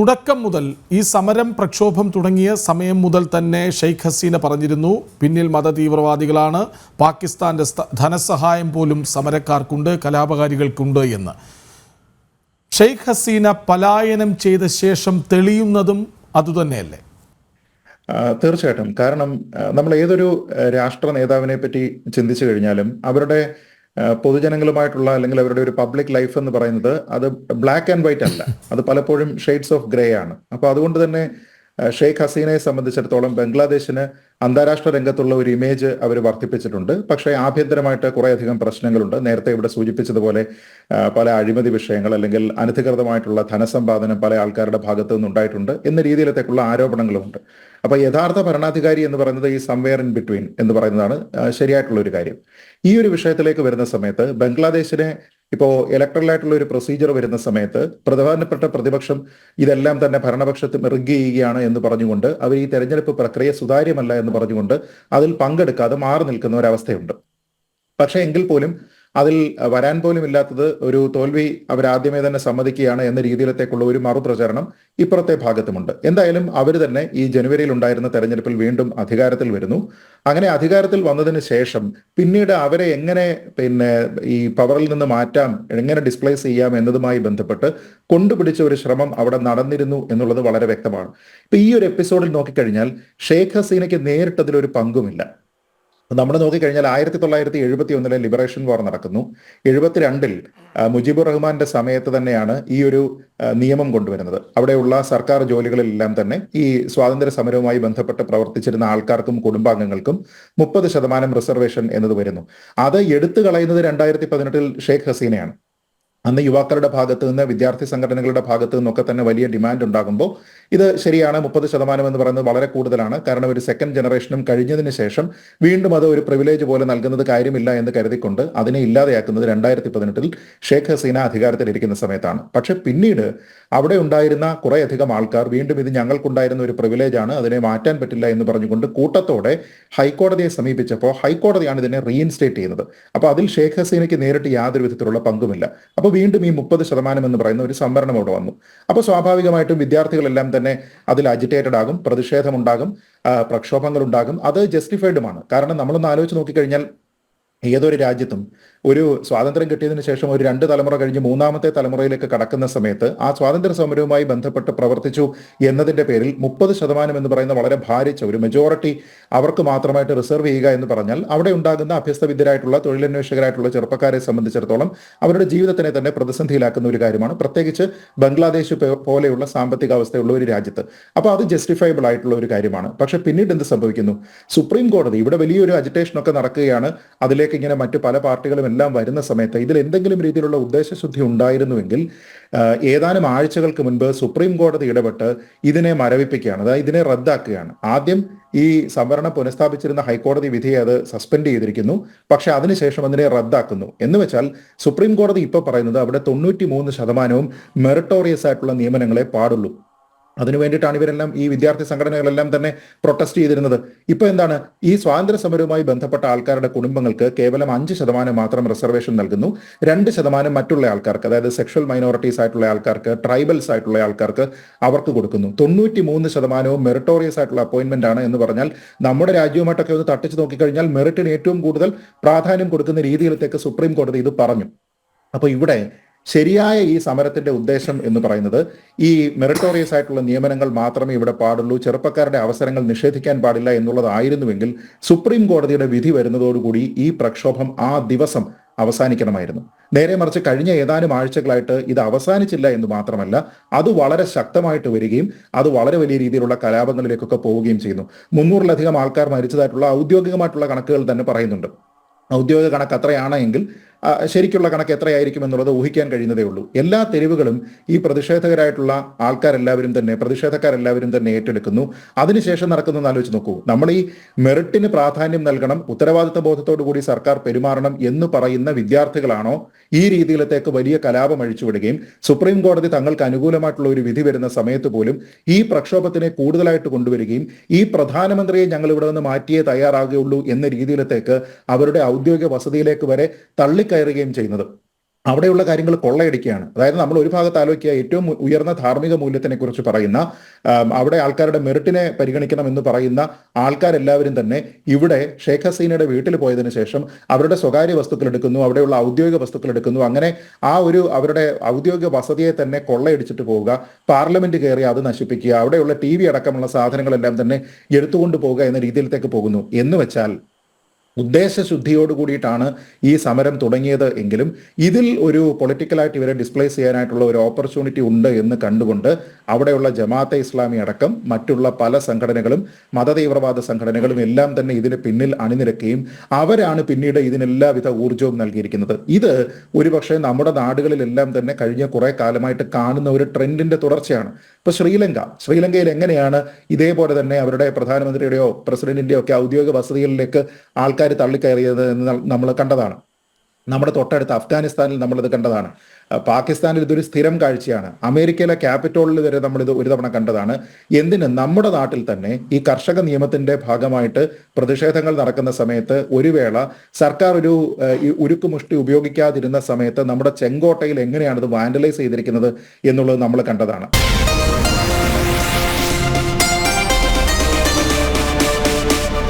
തുടക്കം മുതൽ ഈ സമരം പ്രക്ഷോഭം തുടങ്ങിയ സമയം മുതൽ തന്നെ ഷെയ്ഖ് ഹസീന പറഞ്ഞിരുന്നു. പിന്നിൽ മതതീവ്രവാദികളാണ്. പാകിസ്ഥാന്റെ ധനസഹായം പോലും സമരക്കാർക്കുണ്ട് കലാപകാരികൾക്കുണ്ട് എന്ന്. ഷെയ്ഖ് ഹസീന പലായനം ചെയ്ത ശേഷം തെളിയുന്നതും അതുതന്നെയല്ലേ? തീർച്ചയായിട്ടും. കാരണം നമ്മൾ ഏതൊരു രാഷ്ട്ര നേതാവിനെ പറ്റി ചിന്തിച്ചു കഴിഞ്ഞാലും അവരുടെ പൊതുജനങ്ങളുമായിട്ടുള്ള അല്ലെങ്കിൽ അവരുടെ ഒരു പബ്ലിക് ലൈഫ് എന്ന് പറയുന്നത് അത് ബ്ലാക്ക് ആൻഡ് വൈറ്റ് അല്ല. അത് പലപ്പോഴും ഷെയ്ഡ്സ് ഓഫ് ഗ്രേ ആണ്. അപ്പൊ അതുകൊണ്ട് തന്നെ ഷെയ്ഖ് ഹസീനയെ സംബന്ധിച്ചിടത്തോളം ബംഗ്ലാദേശിന് അന്താരാഷ്ട്ര രംഗത്തുള്ള ഒരു ഇമേജ് അവർ വർദ്ധിപ്പിച്ചിട്ടുണ്ട്. പക്ഷേ ആഭ്യന്തരമായിട്ട് കുറേയധികം പ്രശ്നങ്ങളുണ്ട്. നേരത്തെ ഇവിടെ സൂചിപ്പിച്ചതുപോലെ പല അഴിമതി വിഷയങ്ങൾ അല്ലെങ്കിൽ അനധികൃതമായിട്ടുള്ള ധനസമ്പാദനം പല ആൾക്കാരുടെ ഭാഗത്തു നിന്നുണ്ടായിട്ടുണ്ട് എന്ന രീതിയിലത്തേക്കുള്ള ആരോപണങ്ങളുമുണ്ട്. അപ്പൊ യഥാർത്ഥ ഭരണാധികാരി എന്ന് പറയുന്നത് ഈ സംവെയർ ഇൻ ബിറ്റ്വീൻ എന്ന് പറയുന്നതാണ് ശരിയായിട്ടുള്ള ഒരു കാര്യം. ഈ ഒരു വിഷയത്തിലേക്ക് വരുന്ന സമയത്ത് ബംഗ്ലാദേശിനെ ഇപ്പോ ഇലക്ട്രൽ ആയിട്ടുള്ള ഒരു പ്രൊസീജിയർ വരുന്ന സമയത്ത് പ്രധാനപ്പെട്ട പ്രതിപക്ഷം ഇതെല്ലാം തന്നെ ഭരണപക്ഷത്ത് റിഗ് ചെയ്യുകയാണ് എന്ന് പറഞ്ഞുകൊണ്ട് അവർ ഈ തെരഞ്ഞെടുപ്പ് പ്രക്രിയ സുതാര്യമല്ല എന്ന് പറഞ്ഞുകൊണ്ട് അതിൽ പങ്കെടുക്കാതെ മാറി നിൽക്കുന്ന ഒരവസ്ഥയുണ്ട്. പക്ഷേ എങ്കിൽ പോലും അതിൽ വരാൻ പോലും ഇല്ലാത്തത് ഒരു തോൽവി അവരാദ്യമേ തന്നെ സമ്മതിക്കുകയാണ് എന്ന രീതിയിലത്തേക്കുള്ള ഒരു മറുപ്രചരണം ഇപ്പുറത്തെ ഭാഗത്തുമുണ്ട്. എന്തായാലും അവർ തന്നെ ഈ ജനുവരിയിൽ ഉണ്ടായിരുന്ന തെരഞ്ഞെടുപ്പിൽ വീണ്ടും അധികാരത്തിൽ വരുന്നു. അങ്ങനെ അധികാരത്തിൽ വന്നതിന് ശേഷം പിന്നീട് അവരെ എങ്ങനെ പിന്നെ ഈ പവറിൽ നിന്ന് മാറ്റാം എങ്ങനെ ഡിസ്പ്ലേസ് ചെയ്യാം എന്നതുമായി ബന്ധപ്പെട്ട് കൊണ്ടുപിടിച്ച ഒരു ശ്രമം അവിടെ നടന്നിരുന്നു എന്നുള്ളത് വളരെ വ്യക്തമാണ്. ഇപ്പൊ ഈ ഒരു എപ്പിസോഡിൽ നോക്കിക്കഴിഞ്ഞാൽ ഷെയ്ഖ് ഹസീനയ്ക്ക് നേരിട്ടതിലൊരു പങ്കുമില്ല. നമ്മൾ നോക്കിക്കഴിഞ്ഞാൽ ആയിരത്തി തൊള്ളായിരത്തി എഴുപത്തി ഒന്നിലെ ലിബറേഷൻ വാർ നടക്കുന്നു. എഴുപത്തിരണ്ടിൽ മുജീബുർ റഹ്മാന്റെ സമയത്ത് തന്നെയാണ് ഈ ഒരു നിയമം കൊണ്ടുവരുന്നത്. അവിടെയുള്ള സർക്കാർ ജോലികളിലെല്ലാം തന്നെ ഈ സ്വാതന്ത്ര്യ സമരവുമായി ബന്ധപ്പെട്ട് പ്രവർത്തിച്ചിരുന്ന ആൾക്കാർക്കും കുടുംബാംഗങ്ങൾക്കും മുപ്പത് ശതമാനം റിസർവേഷൻ എന്നത് വരുന്നു. അത് എടുത്തു കളയുന്നത് രണ്ടായിരത്തി പതിനെട്ടിൽ ഷെയ്ഖ് ഹസീനയാണ്. അന്ന് യുവാക്കളുടെ ഭാഗത്തു നിന്ന് വിദ്യാർത്ഥി സംഘടനകളുടെ ഭാഗത്തു നിന്നൊക്കെ തന്നെ വലിയ ഡിമാൻഡ് ഉണ്ടാകുമ്പോൾ ഇത് ശരിയാണ്. മുപ്പത് ശതമാനം എന്ന് പറയുന്നത് വളരെ കൂടുതലാണ്. കാരണം ഒരു സെക്കൻഡ് ജനറേഷനും കഴിഞ്ഞതിന് ശേഷം വീണ്ടും അത് ഒരു പ്രിവിലേജ് പോലെ നൽകുന്നത് കാര്യമില്ല എന്ന് കരുതിക്കൊണ്ട് അതിനെ ഇല്ലാതെയാക്കുന്നത് രണ്ടായിരത്തി പതിനെട്ടിൽ ഷേഖ് ഹസീന അധികാരത്തിലിരിക്കുന്ന സമയത്താണ്. പക്ഷെ പിന്നീട് അവിടെ ഉണ്ടായിരുന്ന കുറേയധികം ആൾക്കാർ വീണ്ടും ഇത് ഞങ്ങൾക്കുണ്ടായിരുന്ന ഒരു പ്രിവിലേജ് ആണ്. അതിനെ മാറ്റാൻ പറ്റില്ല എന്ന് പറഞ്ഞുകൊണ്ട് കൂട്ടത്തോടെ ഹൈക്കോടതിയെ സമീപിച്ചപ്പോൾ ഹൈക്കോടതിയാണ് ഇതിനെ റീഇൻസ്റ്റേറ്റ് ചെയ്യുന്നത്. അപ്പോൾ അതിൽ ഷേഖ് ഹസീനയ്ക്ക് നേരിട്ട് യാതൊരു വിധത്തിലുള്ള പങ്കുമില്ല. അപ്പോൾ വീണ്ടും ഈ മുപ്പത് ശതമാനം എന്ന് പറയുന്ന ഒരു സംവരണം അവിടെ വന്നു. അപ്പോൾ സ്വാഭാവികമായിട്ടും വിദ്യാർത്ഥികളെല്ലാം തന്നെ അതിൽ അജിറ്റേറ്റഡ് ആകും പ്രതിഷേധമുണ്ടാകും പ്രക്ഷോഭങ്ങൾ ഉണ്ടാകും അത് ജസ്റ്റിഫൈഡുമാണ് കാരണം നമ്മളൊന്ന് ആലോചിച്ച് നോക്കിക്കഴിഞ്ഞാൽ ഏതൊരു രാജ്യത്തും ഒരു സ്വാതന്ത്ര്യം കിട്ടിയതിനു ശേഷം ഒരു രണ്ട് തലമുറ കഴിഞ്ഞ് മൂന്നാമത്തെ തലമുറയിലേക്ക് കടക്കുന്ന സമയത്ത് ആ സ്വാതന്ത്ര്യ സമരവുമായി ബന്ധപ്പെട്ട് പ്രവർത്തിച്ചു എന്നതിന്റെ പേരിൽ മുപ്പത് ശതമാനം എന്ന് പറയുന്ന വളരെ ഭാരിച്ച ഒരു മെജോറിറ്റി അവർക്ക് മാത്രമായിട്ട് റിസർവ് ചെയ്യുക എന്ന് പറഞ്ഞാൽ അവിടെ ഉണ്ടാകുന്ന അഭ്യസ്തവിദ്യരായിട്ടുള്ള തൊഴിലന്വേഷകരായിട്ടുള്ള ചെറുപ്പക്കാരെ സംബന്ധിച്ചിടത്തോളം അവരുടെ ജീവിതത്തിനെ തന്നെ പ്രതിസന്ധിയിലാക്കുന്ന ഒരു കാര്യമാണ്. പ്രത്യേകിച്ച് ബംഗ്ലാദേശ് പോലെയുള്ള സാമ്പത്തിക അവസ്ഥയുള്ള ഒരു രാജ്യത്ത്. അപ്പോൾ അത് ജസ്റ്റിഫയബിൾ ആയിട്ടുള്ള ഒരു കാര്യമാണ്. പക്ഷെ പിന്നീട് എന്ത് സംഭവിക്കുന്നു? സുപ്രീം കോടതി ഇവിടെ വലിയൊരു അജിറ്റേഷൻ ഒക്കെ നടക്കുകയാണ്. അതിലേക്ക് ഇങ്ങനെ മറ്റു പല പാർട്ടികളും എല്ലാം വരുന്ന സമയത്ത് ഇതിൽ എന്തെങ്കിലും രീതിയിലുള്ള ഉദ്ദേശശുദ്ധി ഉണ്ടായിരുന്നുവെങ്കിൽ ഏതാനും ആഴ്ചകൾക്ക് മുൻപ് സുപ്രീം കോടതി ഇടപെട്ട് ഇതിനെ മരവിപ്പിക്കുകയാണ് അതായത് ഇതിനെ റദ്ദാക്കുകയാണ്. ആദ്യം ഈ സംവരണം പുനഃസ്ഥാപിച്ചിരുന്ന ഹൈക്കോടതി വിധിയെ അത് സസ്പെൻഡ് ചെയ്തിരിക്കുന്നു പക്ഷെ അതിനുശേഷം അതിനെ റദ്ദാക്കുന്നു. എന്ന് വെച്ചാൽ സുപ്രീം കോടതി ഇപ്പോൾ പറയുന്നത് അവിടെ തൊണ്ണൂറ്റി മൂന്ന് ശതമാനവും മെറിട്ടോറിയസ് ആയിട്ടുള്ള നിയമനങ്ങളെ പാടുള്ളൂ. അതിനു വേണ്ടിയിട്ടാണ് ഇവരെല്ലാം ഈ വിദ്യാർത്ഥി സംഘടനകളെല്ലാം തന്നെ പ്രൊട്ടസ്റ്റ് ചെയ്തിരുന്നത്. ഇപ്പൊ എന്താണ്? ഈ സ്വാതന്ത്ര്യ സമരവുമായി ബന്ധപ്പെട്ട ആൾക്കാരുടെ കുടുംബങ്ങൾക്ക് കേവലം അഞ്ച് ശതമാനം മാത്രം റിസർവേഷൻ നൽകുന്നു. രണ്ട് ശതമാനം മറ്റുള്ള ആൾക്കാർക്ക് അതായത് സെക്ഷൽ മൈനോറിറ്റീസ് ആയിട്ടുള്ള ആൾക്കാർക്ക് ട്രൈബൽസ് ആയിട്ടുള്ള ആൾക്കാർക്ക് അവർക്ക് കൊടുക്കുന്നു. തൊണ്ണൂറ്റി മൂന്ന് ശതമാനവും മെറിട്ടോറിയസ് ആയിട്ടുള്ള അപ്പോയിന്റ്മെന്റ് ആണ് എന്ന് പറഞ്ഞാൽ നമ്മുടെ രാജ്യവുമായിട്ടൊക്കെ ഒന്ന് തട്ടിച്ച് നോക്കിക്കഴിഞ്ഞാൽ മെറിറ്റിന് ഏറ്റവും കൂടുതൽ പ്രാധാന്യം കൊടുക്കുന്ന രീതിയിലത്തേക്ക് സുപ്രീം കോടതി ഇത് പറഞ്ഞു. അപ്പൊ ഇവിടെ ശരിയായ ഈ സമരത്തിന്റെ ഉദ്ദേശം എന്ന് പറയുന്നത് ഈ മെറിട്ടോറിയസ് ആയിട്ടുള്ള നിയമനങ്ങൾ മാത്രമേ ഇവിടെ പാടുള്ളൂ ചെറുപ്പക്കാരുടെ അവസരങ്ങൾ നിഷേധിക്കാൻ പാടില്ല എന്നുള്ളതായിരുന്നുവെങ്കിൽ സുപ്രീം കോടതിയുടെ വിധി വരുന്നതോടുകൂടി ഈ പ്രക്ഷോഭം ആ ദിവസം അവസാനിക്കണമായിരുന്നു. നേരെ മറിച്ച് കഴിഞ്ഞ ഏതാനും ആഴ്ചകളായിട്ട് ഇത് അവസാനിച്ചില്ല എന്ന് മാത്രമല്ല അത് വളരെ ശക്തമായിട്ട് വരികയും അത് വളരെ വലിയ രീതിയിലുള്ള കലാപങ്ങളിലേക്കൊക്കെ പോവുകയും ചെയ്യുന്നു. മുന്നൂറിലധികം ആൾക്കാർ മരിച്ചതായിട്ടുള്ള ഔദ്യോഗികമായിട്ടുള്ള കണക്കുകൾ തന്നെ പറയുന്നുണ്ട്. ഔദ്യോഗിക കണക്ക് അത്രയാണെങ്കിൽ ശരിക്കുള്ള കണക്ക് എത്രയായിരിക്കും എന്നുള്ളത് ഊഹിക്കാൻ കഴിയുന്നതേ ഉള്ളൂ. എല്ലാ തെരുവുകളും ഈ പ്രതിഷേധകരായിട്ടുള്ള ആൾക്കാരെല്ലാവരും തന്നെ പ്രതിഷേധക്കാരെല്ലാവരും തന്നെ ഏറ്റെടുക്കുന്നു. അതിനുശേഷം നടക്കുന്നതെന്ന് ആലോചിച്ച് നോക്കൂ. നമ്മൾ ഈ മെറിറ്റിന് പ്രാധാന്യം നൽകണം ഉത്തരവാദിത്ത ബോധത്തോടു കൂടി സർക്കാർ പെരുമാറണം എന്ന് പറയുന്ന വിദ്യാർത്ഥികളാണോ ഈ രീതിയിലത്തേക്ക് വലിയ കലാപം അഴിച്ചുവിടുകയും സുപ്രീം കോടതി തങ്ങൾക്ക് അനുകൂലമായിട്ടുള്ള ഒരു വിധി വരുന്ന സമയത്ത് പോലും ഈ പ്രക്ഷോഭത്തിനെ കൂടുതലായിട്ട് കൊണ്ടുവരികയും ഈ പ്രധാനമന്ത്രിയെ ഞങ്ങൾ ഇവിടെ നിന്ന് മാറ്റിയേ തയ്യാറാകുകയുള്ളൂ എന്ന രീതിയിലത്തേക്ക് അവരുടെ ഔദ്യോഗിക വസതിയിലേക്ക് വരെ തള്ളിക്കയറുകയും ചെയ്യുന്നത്. അവിടെയുള്ള കാര്യങ്ങൾ കൊള്ളയടിക്കുകയാണ്. അതായത് നമ്മൾ ഒരു ഭാഗത്ത് ആലോചിക്കുക ഏറ്റവും ഉയർന്ന ധാർമ്മിക മൂല്യത്തിനെ കുറിച്ച് പറയുന്ന അവിടെ ആൾക്കാരുടെ മെറിറ്റിനെ പരിഗണിക്കണം എന്ന് പറയുന്ന ആൾക്കാരെല്ലാവരും തന്നെ ഇവിടെ ഷേഖ് ഹസീനയുടെ വീട്ടിൽ പോയതിന് ശേഷം അവരുടെ സ്വകാര്യ വസ്തുക്കൾ എടുക്കുന്നു അവിടെയുള്ള ഔദ്യോഗിക വസ്തുക്കൾ എടുക്കുന്നു. അങ്ങനെ ആ ഒരു അവരുടെ ഔദ്യോഗിക വസതിയെ തന്നെ കൊള്ളയടിച്ചിട്ട് പോവുക പാർലമെന്റ് കയറി അത് നശിപ്പിക്കുക അവിടെയുള്ള ടി വി അടക്കമുള്ള സാധനങ്ങളെല്ലാം തന്നെ എടുത്തുകൊണ്ട് പോവുക എന്ന രീതിയിലേക്ക് പോകുന്നു. എന്ന് വെച്ചാൽ ഉദ്ദേശശുദ്ധിയോട് കൂടിയിട്ടാണ് ഈ സമരം തുടങ്ങിയത് എങ്കിലും ഇതിൽ ഒരു പൊളിറ്റിക്കലായിട്ട് ഇവരെ ഡിസ്പ്ലേസ് ചെയ്യാനായിട്ടുള്ള ഒരു ഓപ്പർച്യൂണിറ്റി ഉണ്ട് എന്ന് കണ്ടുകൊണ്ട് അവിടെയുള്ള ജമാഅത്തെ ഇസ്ലാമി അടക്കം മറ്റുള്ള പല സംഘടനകളും മതതീവ്രവാദ സംഘടനകളും എല്ലാം തന്നെ ഇതിന് പിന്നിൽ അണിനിരക്കുകയും അവരാണ് പിന്നീട് ഇതിനെല്ലാവിധ ഊർജവും നൽകിയിരിക്കുന്നത്. ഇത് ഒരുപക്ഷെ നമ്മുടെ നാടുകളിലെല്ലാം തന്നെ കഴിഞ്ഞ കുറെ കാലമായിട്ട് കാണുന്ന ഒരു ട്രെൻഡിന്റെ തുടർച്ചയാണ്. ഇപ്പൊ ശ്രീലങ്ക. ശ്രീലങ്കയിൽ എങ്ങനെയാണ് ഇതേപോലെ തന്നെ അവരുടെ പ്രധാനമന്ത്രിയുടെയോ പ്രസിഡന്റിന്റെയോ ഒക്കെ ഔദ്യോഗിക വസതികളിലേക്ക് ആൾക്കാർ തള്ളിക്കയറിയത് എന്ന് നമ്മൾ കണ്ടതാണ്. നമ്മുടെ തൊട്ടടുത്ത് അഫ്ഗാനിസ്ഥാനിൽ നമ്മളിത് കണ്ടതാണ്. പാകിസ്ഥാനിൽ ഇതൊരു സ്ഥിരം കാഴ്ചയാണ്. അമേരിക്കയിലെ ക്യാപിറ്റോളിൽ വരെ നമ്മളിത് ഒരു തവണ കണ്ടതാണ്. എന്തിന് നമ്മുടെ നാട്ടിൽ തന്നെ ഈ കർഷക നിയമത്തിന്റെ ഭാഗമായിട്ട് പ്രതിഷേധങ്ങൾ നടക്കുന്ന സമയത്ത് ഒരു വേള സർക്കാർ ഒരു ഉരുക്കുമുഷ്ടി ഉപയോഗിക്കാതിരുന്ന സമയത്ത് നമ്മുടെ ചെങ്കോട്ടയിൽ എങ്ങനെയാണ് ഇത് വാൻഡലൈസ് ചെയ്തിരിക്കുന്നത് എന്നുള്ളത് നമ്മൾ കണ്ടതാണ്.